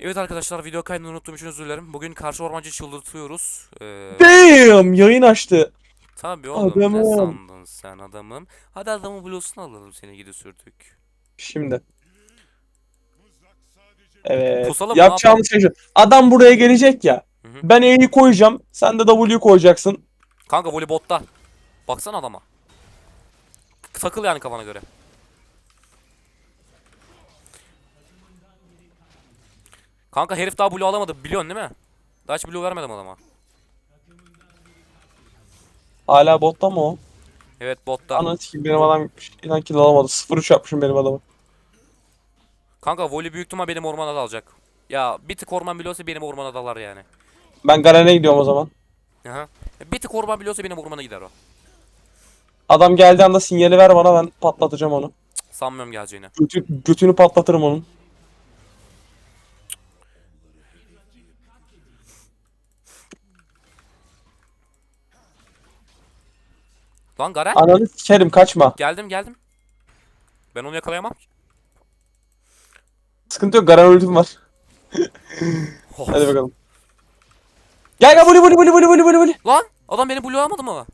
Evet arkadaşlar video kaydını unuttuğum için özür dilerim. Bugün karşı ormancı çıldırtıyoruz. Ee, Damn! Yayın açtı. tabii oğlum ne Adamım. sandın sen adamım. Hadi adamın bluesunu alalım seni gidi sürdük. Şimdi. Evet. Pusalım mı, Yapacağımız şey şu. Adam buraya gelecek ya. Hı hı. Ben E'yi koyacağım. Sen de W'yu koyacaksın. Kanka volleybotta. Baksana adama. Takıl yani kafana göre. Kanka herif daha blue alamadı biliyorsun değil mi? Daha hiç blue vermedim adama. Hala botta mı o? Evet botta. Ananı sikeyim benim adam gitmiş. İnan kill alamadı. 0-3 yapmışım benim adamı. Kanka volley büyük ihtimal benim ormana dalacak. Ya bir tık orman biliyorsa benim ormana dalar yani. Ben Garen'e gidiyorum o zaman. Aha. Bir tık orman biliyorsa benim ormana gider o. Adam geldiği anda sinyali ver bana ben patlatacağım onu. Sanmıyorum geleceğini. Götü, götünü patlatırım onun. Lan Garen. Ananı sikerim kaçma. Geldim geldim. Ben onu yakalayamam. ki. Sıkıntı yok Garen ultim var. Hadi bakalım. Gel gel voli voli voli voli voli voli voli. Lan adam beni blue almadı mı?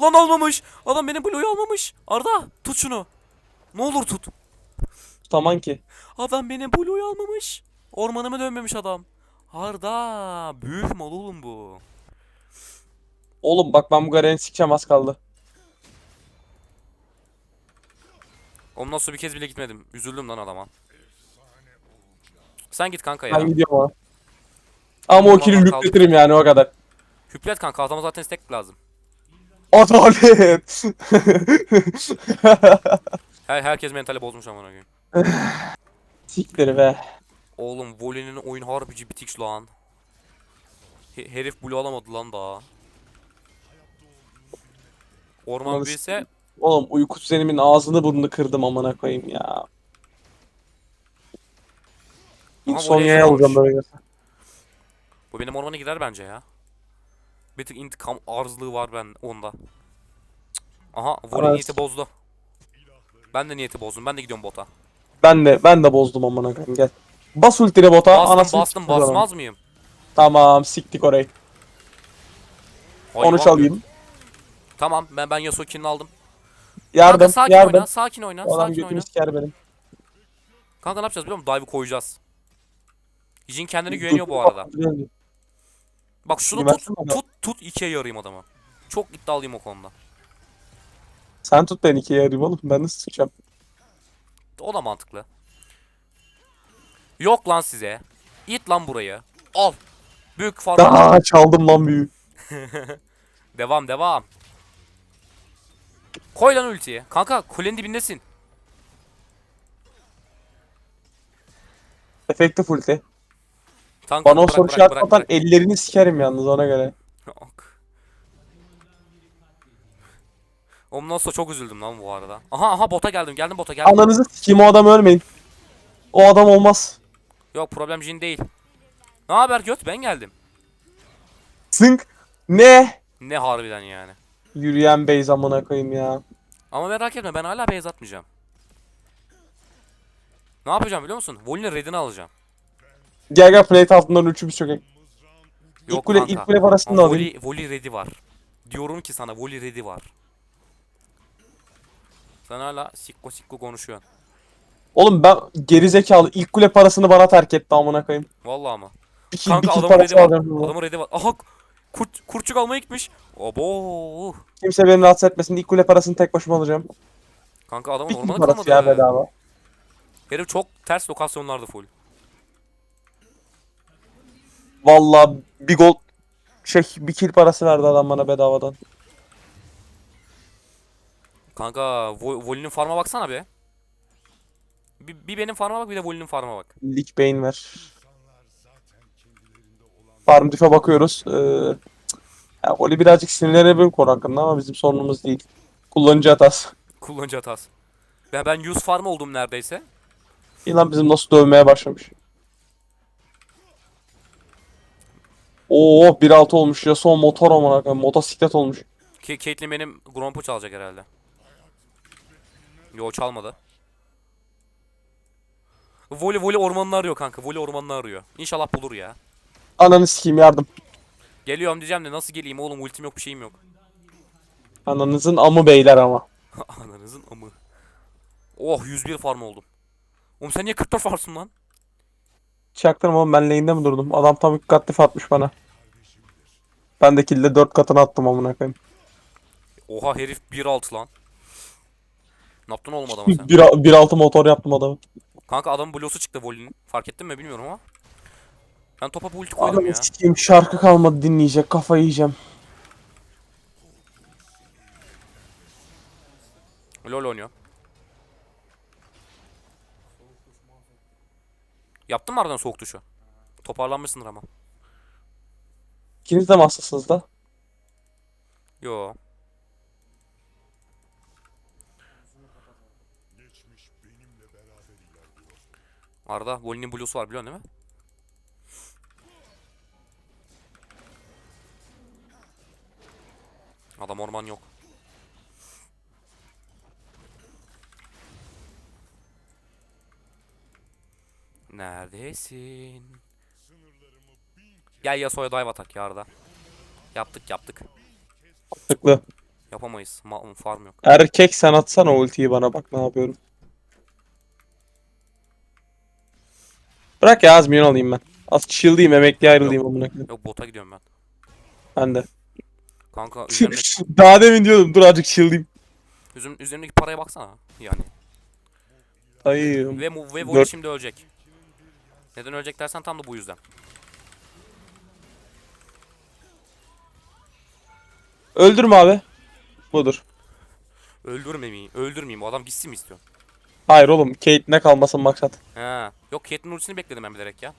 Lan almamış. Adam beni blue'yu almamış. Arda tut şunu. Ne olur tut. Tutaman ki. Adam beni blue'yu almamış. Ormanıma dönmemiş adam. Arda büyük mal oğlum bu. Oğlum bak ben bu Garen'i sikeceğim az kaldı. Ondan sonra bir kez bile gitmedim. Üzüldüm lan adama. Sen git kanka ya. Ben gidiyorum ona. Ama o kaldı. lüpletirim yani o kadar. Hüplet kanka adama zaten stack lazım. Adalet. Her herkes mentali bozmuş amına koyayım. Siktir be. Oğlum Voli'nin oyun harbici bitik lan. He- herif blue alamadı lan daha. Orman Ulan büyüse Oğlum uyku düzenimin ağzını burnunu kırdım amına koyayım ya. İlk Aha, Sonya'ya alacağım böyle. bu benim ormana gider bence ya. Bir tık intikam arzlığı var ben onda. Cık. Aha Voli Evet. niyeti bozdu. Ben de niyeti bozdum. Ben de gidiyorum bota. Ben de ben de bozdum amına koyayım gel. Bas ultine bota Bastım anasını bastım siktir o zaman. basmaz mıyım? Tamam siktik orayı. Hayvan Onu çalayım. Tamam ben ben Yasuo kill'ini aldım. Yardım Kanka sakin yardım. oyna sakin oyna O adam sakin oyna. götünü siker benim. Kanka ne yapacağız biliyor musun? Dive'ı koyacağız. Jin kendine güveniyor bu arada. Bak şunu tut, Güvensin bana. tut, tut ikiye yarayım adamı. Çok iddialıyım o konuda. Sen tut ben ikiye yarayım oğlum. Ben nasıl tutacağım? O da mantıklı. Yok lan size. İt lan burayı. Al. Büyük farm. Aa çaldım lan büyüğü. Devam devam. Koy lan ultiyi. Kanka kulenin dibindesin. Efektif ulti. Kanka Bana o soru işareti atan ellerini sikerim yalnız ona göre. Yok. Ondan sonra çok üzüldüm lan bu arada. Aha aha bota geldim. Geldim bota geldim. Ananızı sikeyim o adam ölmeyin. O adam olmaz. Yok problem Jin değil. Ne haber göt? Ben geldim. Zınk. Ne? Ne harbiden yani. Yürüyen base amına koyayım ya. Ama merak etme ben hala base atmayacağım. Ne yapacağım biliyor musun? Voli'nin redini alacağım. Gel gel plate altından üçümüz çökek. Yok İlk kule, kanka. ilk kule parasını da alayım. Voli, Voli ready var. Diyorum ki sana Voli ready var. Sen hala sikko sikko konuşuyorsun. Oğlum ben gerizekalı ilk kule parasını bana terk etti amına koyayım. Vallahi ama. Bir kill, Kanka bir kill adamın parası ready var. alacağım. Adamın ready var. Aha kurt, kurtçuk almaya gitmiş. Abo. Kimse beni rahatsız etmesin. İlk kule parasını tek başıma alacağım. Kanka adamın Bir kill ormanı parası ya kalmadı. bedava. Herif çok ters lokasyonlarda full. Vallahi bir gol şey bir kill parası verdi adam bana bedavadan. Kanka Vo- Voli'nin farma baksana be. Bir, bir benim farma bak bir de Voli'nin farma bak. Lig Bane ver. Farm diff'e bakıyoruz. Ee, ya Oli birazcık sinirlenebilir konu hakkında ama bizim sorunumuz değil. Kullanıcı hatası. Kullanıcı hatası. Ben, ben 100 farm oldum neredeyse. İlan bizim nasıl dövmeye başlamış. Oo 1.6 olmuş ya son motor amına koyayım motosiklet olmuş. Ki Caitlyn benim Gromp'u çalacak herhalde. Yo çalmadı. Voli voli ormanını arıyor kanka. Voli ormanını arıyor. İnşallah bulur ya. Ananı sikeyim yardım. Geliyorum diyeceğim de nasıl geleyim oğlum ultim yok bir şeyim yok. Ananızın amı beyler ama. Ananızın amı. Oh 101 farm oldum. Oğlum sen niye 44 farsın lan? Çaktırma oğlum ben lane'de mi durdum? Adam tam iki katlı atmış bana. Ben de kill'de 4 katını attım amına koyayım. Oha herif 1.6 lan. Ne yaptın oğlum adama sen? 1.6 motor yaptım adamı. Kanka adamın blosu çıktı Voli'nin. Fark ettin mi bilmiyorum ama. Ben topa ulti koydum Ananı ya. sikeyim şarkı kalmadı dinleyecek kafayı yiyeceğim. LoL oynuyor. Yaptın mı aradan soğuk duşu? Toparlanmışsındır ama. İkiniz de mi hastasınız da? Yo. Arda Voli'nin blue'su var biliyorsun değil mi? Adam orman yok. Neredesin? Gel Yasuo'ya dive atak ya Arda. Yaptık yaptık. Tıklı. Yapamayız. Ma farm yok. Erkek sen atsana ultiyi bana bak ne yapıyorum. Bırak ya az minyon alayım ben. Az chill'deyim emekli ayrılayım amına koyayım. Yok bota gidiyorum ben. Ben de. Kanka üzerimdeki, Daha demin diyordum dur azıcık chill'deyim. üzüm, üzerimdeki paraya baksana. Yani. Ay Ve, mu- ve Voli Dört- şimdi ölecek. Neden ölecek dersen tam da bu yüzden. öldürme abi. Budur. Öldürmemeyeyim. Öldürmeyeyim. O adam gitsin mi istiyor? Hayır oğlum Kate'ine kalmasın maksat. He. Yok Caitlyn'in ultisini bekledim ben bilerek ya.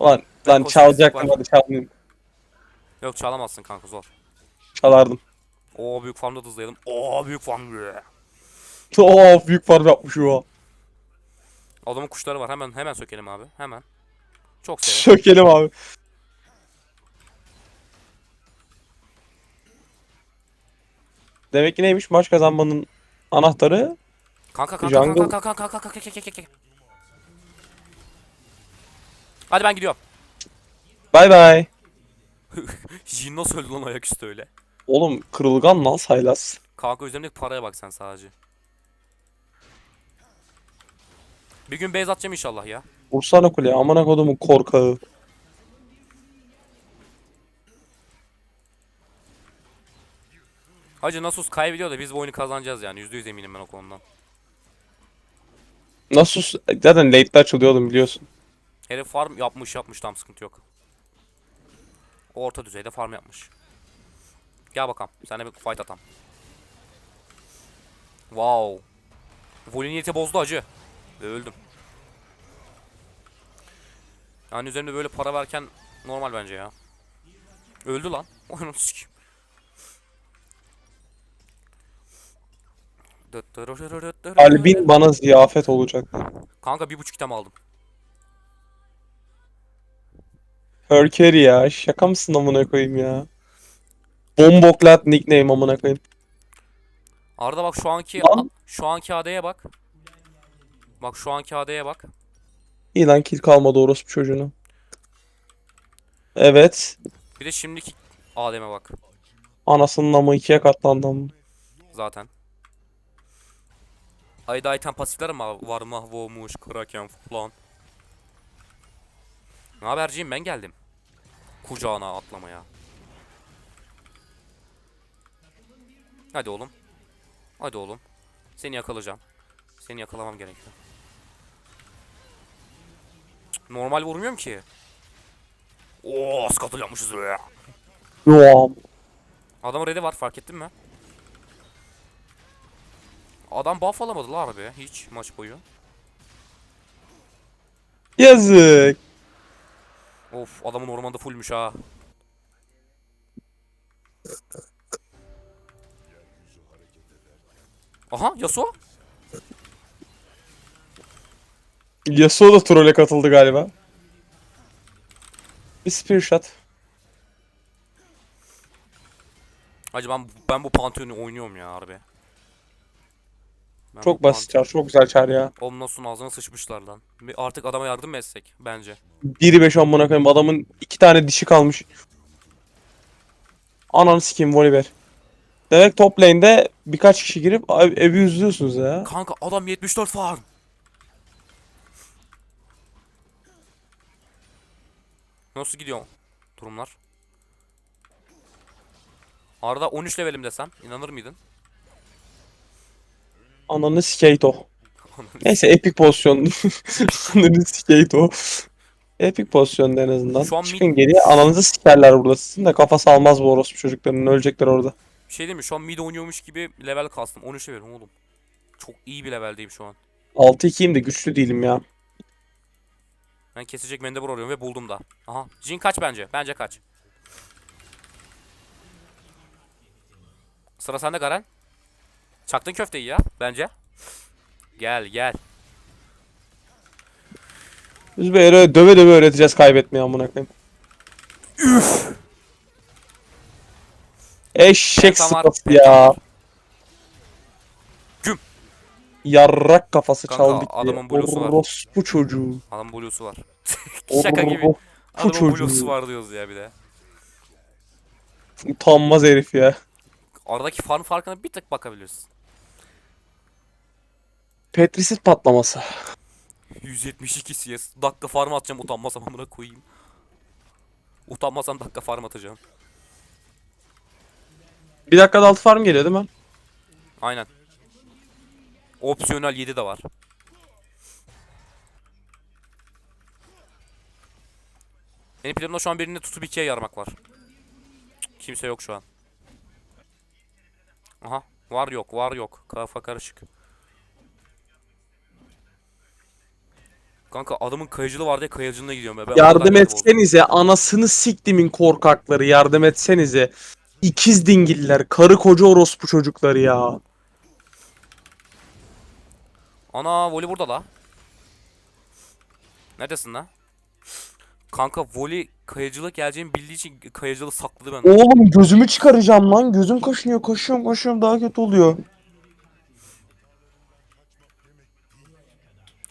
Lan koşarız, çalacaktım hadi çalmayayım. Yok çalamazsın kanka zor. Çalardım. Oo büyük farmda da hızlayalım. Oo büyük farm. Oo büyük farm yapmış o. Adamın kuşları var. Hemen hemen sökelim abi. Hemen. Çok severim. Sökelim abi. Demek ki neymiş maç kazanmanın anahtarı? Kanka kanka Jungle- kanka kanka kanka kanka kanka kanka kanka. Hadi ben gidiyorum. Bay bay. Jin nasıl öldü lan ayaküstü öyle? Oğlum kırılgan lan Saylas. Kanka üzerimdeki paraya bak sen sadece. Bir gün base atacağım inşallah ya. Vursana kuleye amına kodumun korkağı. Hacı Nasus kaybediyor da biz bu oyunu kazanacağız yani. %100 eminim ben o konudan. Nasıl zaten late'de açılıyordum biliyorsun. Herif farm yapmış yapmış tam sıkıntı yok. Orta düzeyde farm yapmış. Gel bakalım. Sen de bir fight atam. Wow. Voliniyeti bozdu acı. Ve öldüm. Yani üzerinde böyle para verken normal bence ya. Öldü lan. Oyunu sikeyim. Albin bana ziyafet olacak. Kanka bir buçuk item aldım. Herkeri ya şaka mısın amına koyayım ya. Bomboklat nickname amına koyayım. Arda bak şu anki Lan. şu anki AD'ye bak. Bak şu anki AD'ye bak. İyi lan kill kalmadı orospu çocuğuna. Evet. Bir de şimdiki AD'me bak. Anasının amı ikiye katlandı amına. zaten. Ayda item pasifler mi var mahvolmuş kraken falan. Ne haberciyim ben geldim. Kucağına atlamaya. Hadi oğlum. Hadi oğlum. Seni yakalayacağım. Seni yakalamam gerekiyor. Cık, Normal vurmuyorum ki. Oo, skatıl yapmışız ya. Yo. Adamın red'i var fark ettin mi? Adam buff alamadı la harbi hiç maç boyu. Yazık. Of adamın ormanda fullmüş ha. Aha Yasuo. Yasuo da trolle katıldı galiba. Bir spear shot. Hacı ben ben bu Pantheon'u oynuyorum ya harbi. Ben Çok basit çar. Çok güzel çar ya. Omnos'un ağzına sıçmışlar lan. Artık adama yardım mı etsek bence. 1'i 5 amına koyayım. Adamın iki tane dişi kalmış. Ananı sikeyim Volibear. Demek top lane'de birkaç kişi girip ev- evi üzüyorsunuz ya. Kanka adam 74 farm. Nasıl gidiyor durumlar? Arada 13 levelim desem inanır mıydın? Ananı sikeyt o. Neyse epik pozisyon. Ananı sikeyt o. Epik pozisyonda en azından. Şu an mid- Çıkın geriye ananızı sikerler burada. Sizin de kafası almaz bu orospu çocuklarının. Ölecekler orada. Bir şey değil mi? Şu an mid oynuyormuş gibi level kastım. 13 levelim oğlum. Çok iyi bir leveldeyim şu an. 6-2'yim de güçlü değilim ya. Ben kesecek mendebur arıyorum ve buldum da. Aha. Jin kaç bence. Bence kaç. Sıra sende Garen. Çaktın köfteyi ya. Bence. Gel gel. Biz böyle döve döve öğreteceğiz kaybetmeyi amına koyayım. Eşek penta ya. Güm. Yarrak kafası Kanka, çaldı. adamın blue'su var. Orospu çocuğu. Adam blue'su var. Şaka gibi. Orospu Adamın çocuğu. blue'su var diyoruz ya bir de. Utanmaz herif ya. Aradaki farm farkına bir tık bakabiliriz. Petrisit patlaması. 172 CS. Dakika farm atacağım utanmasam amına koyayım. Utanmasam dakika farm atacağım. Bir dakikada altı farm geliyor değil mi? Aynen. Opsiyonel 7 de var. Benim planımda şu an birinde tutup ikiye yarmak var. Kimse yok şu an. Aha. Var yok, var yok. Kafa karışık. Kanka adamın kayıcılığı var diye kayıcılığına gidiyorum. Ben Yardım etsenize anasını siktimin korkakları yardım etsenize. İkiz dingiller, karı koca orospu çocukları ya. Ana voli burada la. Neredesin la? Kanka voli kayıcılık geleceğini bildiği için kayıcılığı sakladı benden. Oğlum gözümü çıkaracağım lan. Gözüm kaşınıyor, kaşıyorum, kaşıyorum daha kötü oluyor.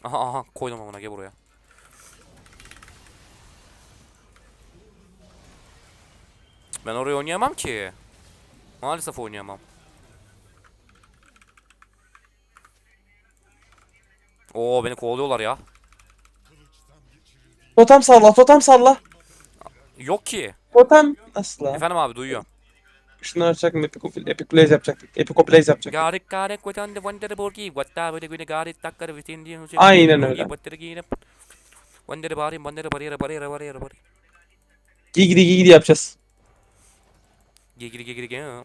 Aha aha koydum amına gel buraya. Ben oraya oynayamam ki. Maalesef oynayamam. Oo beni kovalıyorlar ya. Totem salla, totem salla. Yok ki. Totem. Nasıl lan? Efendim abi duyuyor. Şunu açacak mı? Epic, epic Blaze yapacaktık. Epic Blaze yapacaktık. Garip garip within the wonder burgi. What da böyle güne garip takkar within the Aynen öyle. The giyinip. Wonder bari wonder bari bari bari bari. Gigidi gigidi yapacağız. Gigiri gigiri gigiri.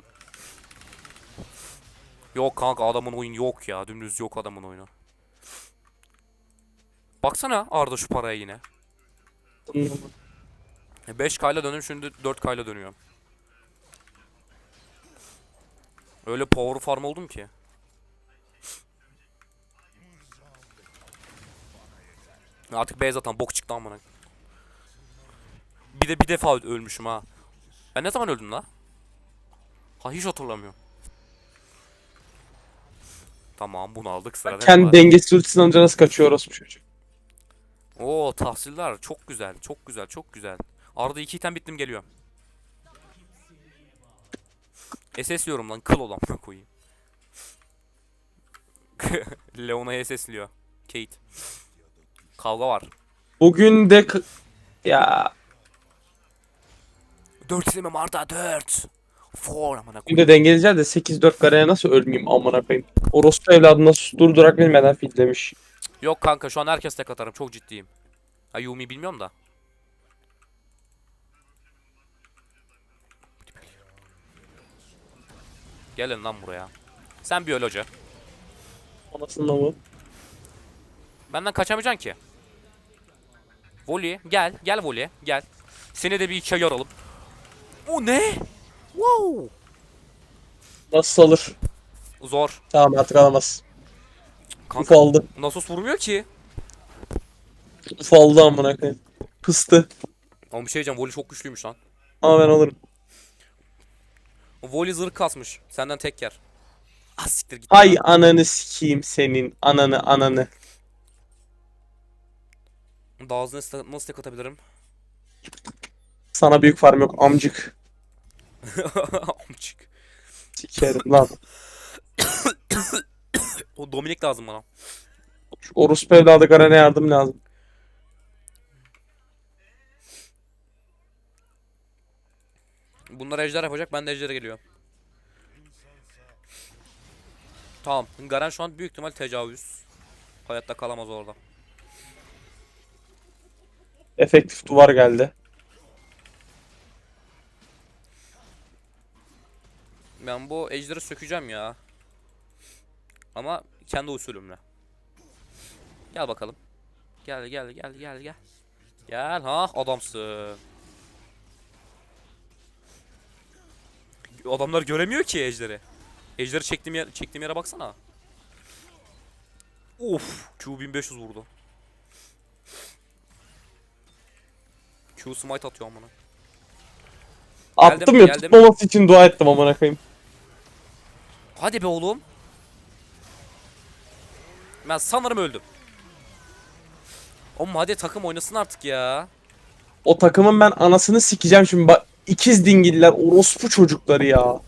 Yok kanka adamın oyun yok ya. Dümdüz yok adamın oyunu. Baksana Arda şu paraya yine. 5 kayla döndüm şimdi 4 kayla dönüyorum. Öyle power farm oldum ki. Artık beyaz atan bok çıktı amına. Bir de bir defa ölmüşüm ha. Ben ne zaman öldüm la? Ha hiç hatırlamıyorum. Tamam bunu aldık sırada. Kendi dengesiz ultisini anca nasıl kaçıyor orospu çocuk. Oo tahsiller çok güzel çok güzel çok güzel. Arada iki item bittim geliyor. SS diyorum lan kıl olan koyayım. Leona'ya SS'liyor. Kate. Kavga var. Bugün de ya 4 istemem Arda 4. 4 amına koyayım. de dengeleyeceğiz de 8-4 kareye nasıl ölmeyeyim amına koyayım. Orospu evladını nasıl durdurak bilmeden fitlemiş. Yok kanka şu an herkes tek atarım çok ciddiyim. Ha Yumi bilmiyorum da. Gelin lan buraya. Sen hoca. Anasının amı. Benden kaçamayacaksın ki. Voli gel. Gel Voli gel. Seni de bir ikiye yaralım. O ne? Wow. Nasıl alır? Zor. Tamam artık alamaz. Kanka Uf aldı. Nasus vurmuyor ki. Uf aldı amına koyayım. Pıstı. Ama bir şey diyeceğim Voli çok güçlüymüş lan. Ama ben alırım. Voli zırh kasmış. Senden tek yer. Ah siktir git. Hay ananı sikeyim senin ananı ananı. Daha hızlı nasıl, nasıl tek atabilirim? Sana büyük farm yok amcık. Amcık. Sikerim lan. o Dominik lazım bana. Şu orospu evladı Garen'e yardım lazım. Bunlar ejder yapacak ben de ejdere geliyorum. Tamam. Garen şu an büyük ihtimal tecavüz. Hayatta kalamaz orada. Efektif duvar geldi. Ben bu ejderi sökeceğim ya. Ama kendi usulümle. Gel bakalım. Gel gel gel gel gel. Gel ha adamsın. Adamlar göremiyor ki ejderi. Ejderi çektiğim yer, çektiğim yere baksana. Of, Q 1500 vurdu. Q smite atıyor amına. Attım Geldim, ya geldim. tutmaması için dua ettim amına koyayım. Hadi be oğlum. Ben sanırım öldüm. Oğlum hadi takım oynasın artık ya. O takımın ben anasını sikeceğim şimdi bak ikiz dingiller orospu çocukları ya.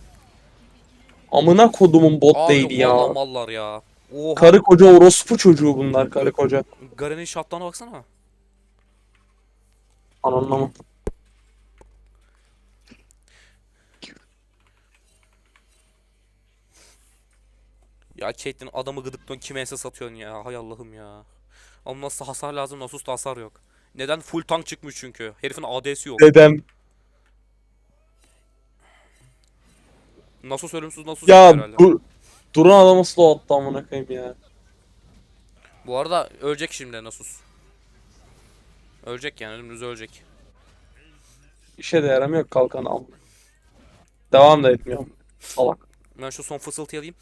Amına kodumun bot Abi değil ya. mallar ya. Oha. Karı koca orospu çocuğu bunlar karı koca. Garen'in şatlarına baksana. Anlamam. Ya Caitlyn adamı gıdıktan kime SS atıyorsun ya. Hay Allah'ım ya. Ama nasıl hasar lazım Nasus'ta hasar yok. Neden? Full tank çıkmış çünkü. Herifin AD'si yok. Dedem. Nasus ölümsüz Nasus Ya herhalde. dur. Duran adamı slow attı amına koyayım ya. Bu arada ölecek şimdi Nasus. Ölecek yani önümüzde ölecek. İşe de yaramıyor kalkan al. Devam da etmiyorum. Salak. Ben şu son fısıltıyı alayım.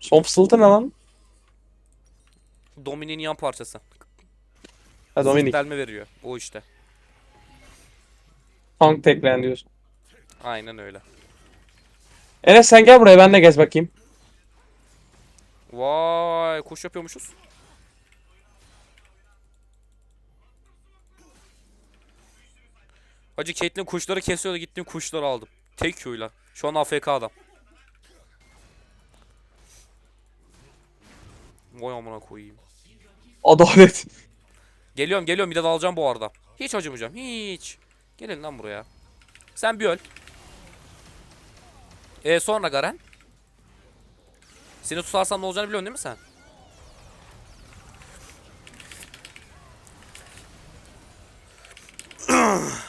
Son fısıltı ne lan? Dominik'in yan parçası. Ha Dominik. Delme veriyor. O işte. Tank tekleyen diyorsun. Aynen öyle. Enes sen gel buraya ben de gez bakayım. Vay kuş yapıyormuşuz. Hacı Caitlyn kuşları kesiyordu gittim kuşları aldım. Tek Q'yla. Şu an AFK adam. Vay amına koyayım. Adalet. Geliyorum geliyorum bir de dalacağım bu arada. Hiç acımayacağım hiç. Gelin lan buraya. Sen bir öl. E sonra Garen. Seni tutarsam ne olacağını biliyorsun değil mi sen?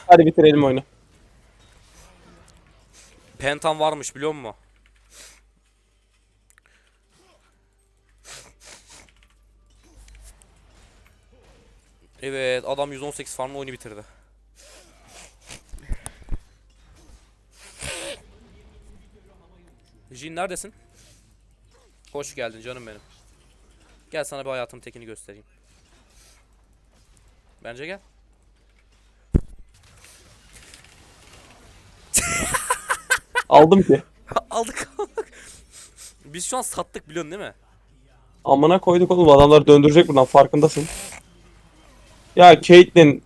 Hadi bitirelim oyunu. Pentam varmış biliyor musun? Evet adam 118 farmla oyunu bitirdi. Jin neredesin? Hoş geldin canım benim. Gel sana bir hayatın tekini göstereyim. Bence gel. Aldım ki. aldık aldık. Biz şu an sattık biliyorsun değil mi? Amına koyduk oğlum adamlar döndürecek buradan farkındasın. Ya Caitlyn.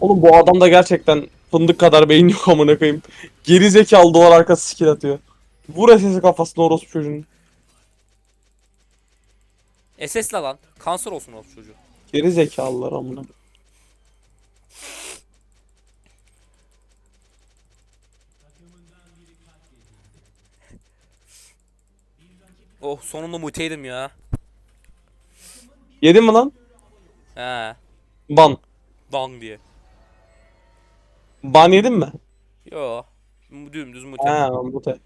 Oğlum bu adamda gerçekten fındık kadar beyin yok amına koyayım. Geri zekalı duvar arkası skill atıyor. Vur sesi kafasına orospu çocuğun. SS'le lan. Kanser olsun o çocuğu. Geri zekalılar amına. Oh sonunda muteydim ya. Yedin mi lan? He. Ban. Dang diye. Ban yedin mi? Yo. Dümdüz mute. Ha mute.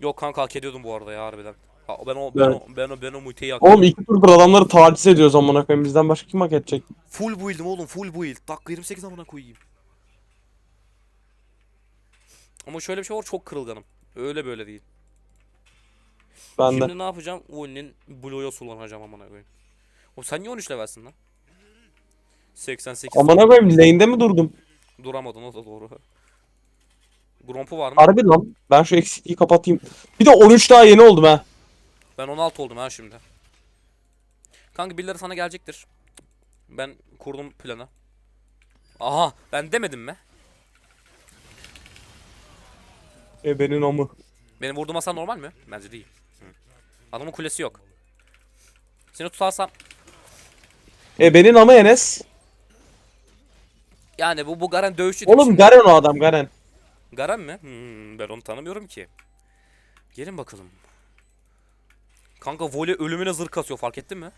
Yok kanka hak ediyordum bu arada ya harbiden. Ha, ben o ben Evet. o ben o ben o muteyi hak Oğlum iki turdur adamları taciz ediyoruz amına koyayım. Bizden başka kim hak edecek? Full build'im oğlum full build. Dakika 28 amına koyayım. Ama şöyle bir şey var çok kırılganım. Öyle böyle değil. Ben de. Şimdi ne yapacağım? Ull'nin Blue'ya sulanacağım amına koyayım. O sen niye 13 levelsin lan? 88. Amına koyayım lane'de mi durdum? Duramadın o da doğru. Gromp'u var mı? Harbi lan. Ben şu eksikliği kapatayım. Bir de 13 daha yeni oldum ha. Ben 16 oldum ha şimdi. Kanka birileri sana gelecektir. Ben kurdum planı. Aha ben demedim mi? E benim amı. Benim vurduğum hasar normal mi? Bence değil. Hı. Adamın kulesi yok. Seni tutarsam E benim amı Enes. Yani bu bu Garen dövüşçü değil Oğlum şimdi? Garen o adam Garen. Garen mi? Hmm, ben onu tanımıyorum ki. Gelin bakalım. Kanka voley ölümüne zırh kasıyor fark ettin mi?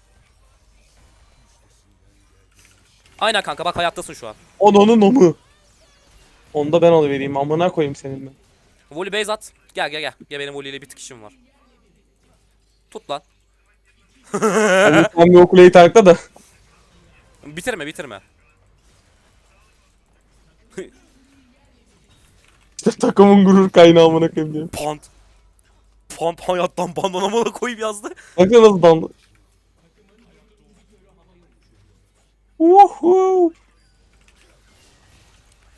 Aynen kanka bak hayattasın şu an. Onun amı. Onu da ben alıvereyim. Amına koyayım senin ben. Voley base at. Gel gel gel. Gel benim voleyle bir tık işim var. Tut lan. Sen bir okuleyi takla da. Bitirme bitirme. İşte takımın gurur kaynağı amına koyayım diyor. Pant. Pant hayattan bandonamana koyup yazdı. Bakın nasıl damla. Uhu.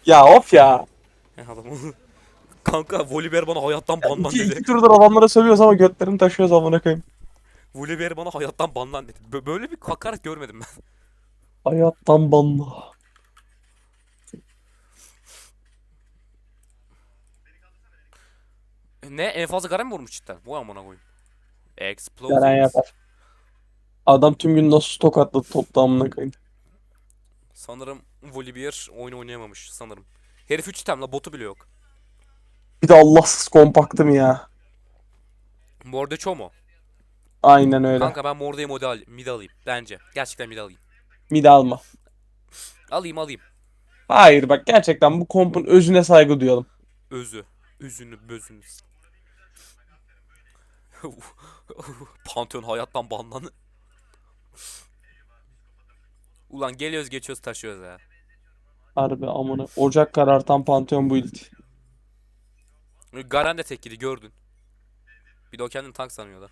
Ya of ya. Ya adam Kanka Volibear bana hayattan bandan İki, dedi. iki turdur adamlara sövüyoruz ama götlerini taşıyoruz amına koyayım. Volibear bana hayattan bandan dedi. Bö- Böyle bir hakaret görmedim ben. Hayattan banla. Ne en fazla Garen mi vurmuş cidden? Vay amına koyayım. Garen Explosion. yapar. Adam tüm gün nasıl tokatladı topta amına koyayım. Sanırım Volibear oyun oynayamamış sanırım. Herif 3 item la botu bile yok. Bir de Allahsız kompaktım ya. Mordeço mu? Aynen öyle. Kanka ben Morde'yi mid, al mid alayım. Bence. Gerçekten mid alayım. Mid alma. Alayım alayım. Hayır bak gerçekten bu kompun özüne saygı duyalım. Özü. Üzünü bözünü. s- Pantheon hayattan banlanı. Ulan geliyoruz geçiyoruz taşıyoruz ya. Harbi amına. Ocak karartan Pantheon build. Garen de tek yedi gördün. Bir de o kendini tank sanıyordu.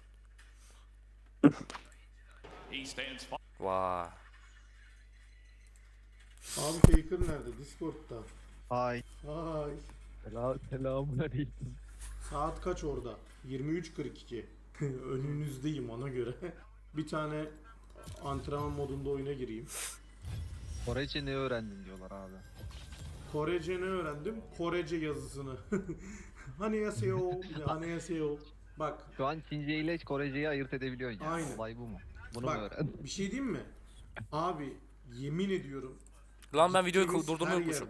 Vay. Abi Faker nerede? Discord'da. Ay. Ay. Selam, selamun aleyküm. Saat kaç orada? 23.42. Önünüzdeyim ona göre. Bir tane antrenman modunda oyuna gireyim. Korece ne öğrendin diyorlar abi. Korece ne öğrendim? Korece yazısını. hani yaseo, bir de hani yaseo. Bak, Şu an Çince ile Korece'yi ayırt edebiliyorsun ya. Aynen. Olay bu mu? Bunu mu bak öğrendin? bir şey diyeyim mi? Abi yemin ediyorum. Lan ben videoyu durdurmayı unutmuşum.